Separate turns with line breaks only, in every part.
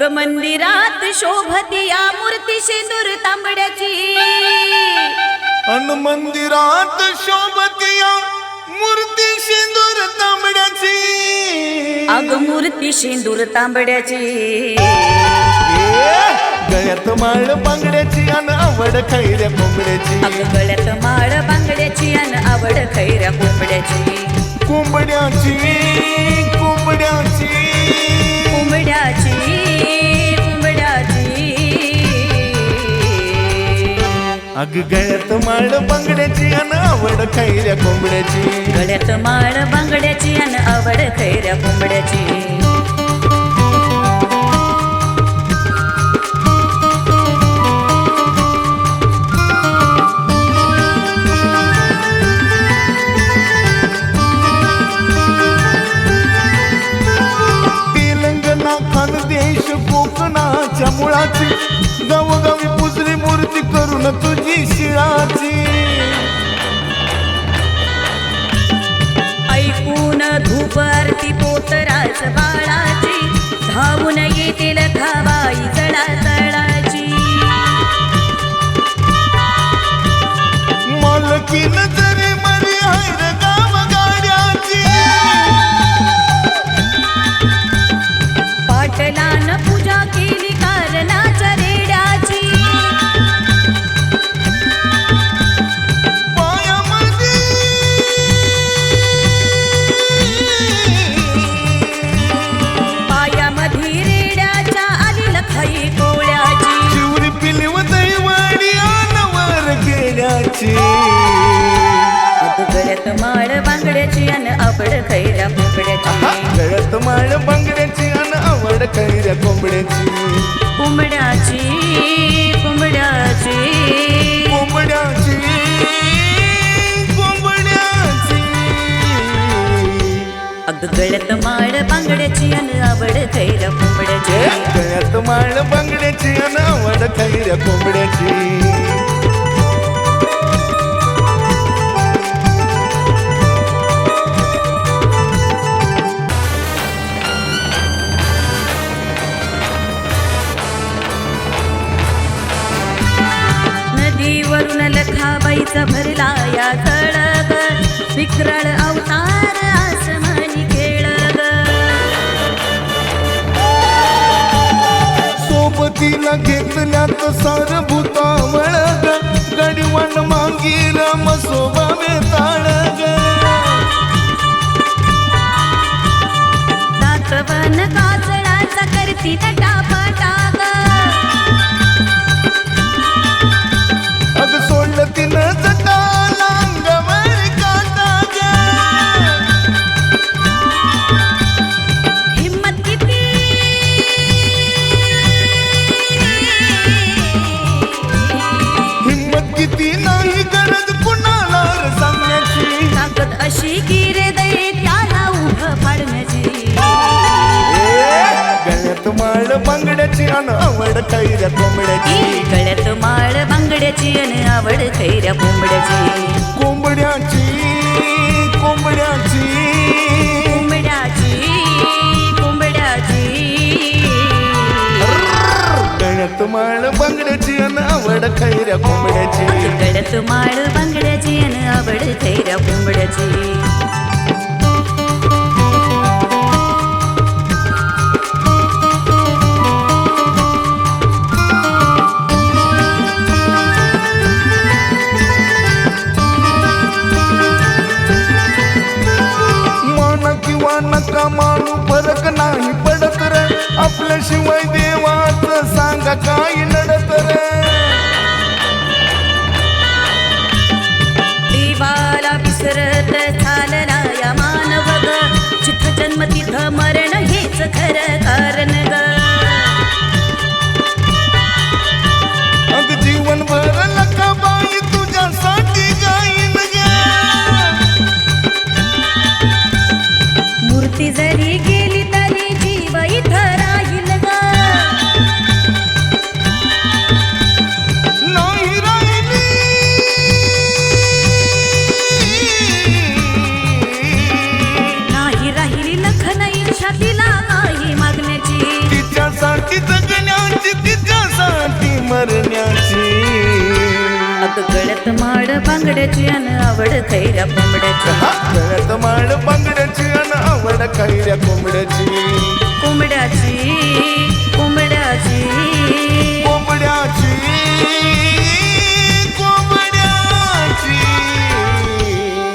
ग मंदिरात शोभती या मूर्ती शेंदूर तांबड्याची.
अन मंदिरात शोभतिया मूर्ती शेंदूर तांबड्याची.
अग मूर्ती शेंदूर तांबड्याची.
गळ्यात माळ बांगड्याची अन आवड खैऱ्या कोंबड्याची.
अग गळ्यात माळ बांगड्याची अन आवड खैऱ्या कोंबड्याची.
कोंबड्याची. अग गळ्यात माळ बांगड्याची अन आवड खैऱ्या कोंबड्याची.
गळ्यात माळ बांगड्याची अन आवड खैऱ्या
कोंबड्या ಭಾವುನಯ
अग गळ्यात माळ बांगड्याची अन आवड खैऱ्या कोंबड्याची.
गळ्यात माळ बांगड्याची अन आवड खैऱ्या कोंबड्याची.
कोंबड्याची कोंबड्याची.
कोंबड्याची कोंबड्याची.
अग गळ्यात माळ बांगड्याची अन आवड खैऱ्या कोंबड्याची.
गळ्यात माळ बांगड्याची अन आवड खैऱ्या कोंबड्याची.
लखाबाईचा भरला या खळग विक्राळ अवतार आसमानी खेळग
सोबतीला घेतल्यात सार भूतावळ गडीवान मांगीर मसोबा
दातवन काजळाचा करती
माळ बांगड्याची अन आवड खैऱ्या कोंबड्याची
गळ्यात माळ बांगड्याची अन आवड खैऱ्या कोंबड्याची
कोंबड्याची कोंबड्याची
कोंबड्याची कोंबड्याची
गळ्यात माळ बांगड्याची अन आवड खैऱ्या कोंबड्याची
गळ्यात माळ बांगड्याची अन आवड खैऱ्या कोंबड्याची
आपल्याशिवाय देवाच सांगा काही रे.
देवाला विसरत चालला या मानव ग. जिथं जन्म तिथं मरण हेच खरं कारण ग.
अग जीवन भर नका बाई तुझ्यासाठी गाईन गे.
मूर्ती जरी अग गळ्यात माड बांगड्याची अन आवड खैऱ्या कोंबड्याची.
गळ्यात माळ बांगड्याची अन आवड कैऱ्या कोंबड्याची.
कोंबड्याची कोंबड्याची.
कोंबड्याची कोंबड्याची.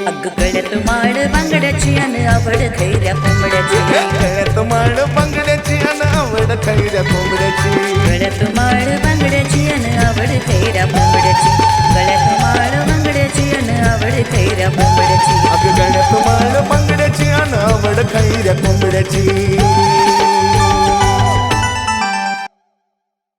अग गळ्यात माड बांगड्याची अन आवड खैऱ्या कोंबड्याची.
गळ्यात माळ बांगड्याची अन आवड कैऱ्या कोंबड्याची.
गळ्यात माळ बांगड्याची अन आवड खैऱ्या कोंबड्याची. गळ्यात माळ बांगड्याची अन आवड खैऱ्या कोंबड्याची
अग गळ्यात माळ बांगड्याची अन आवड खैऱ्या कोंबड्याची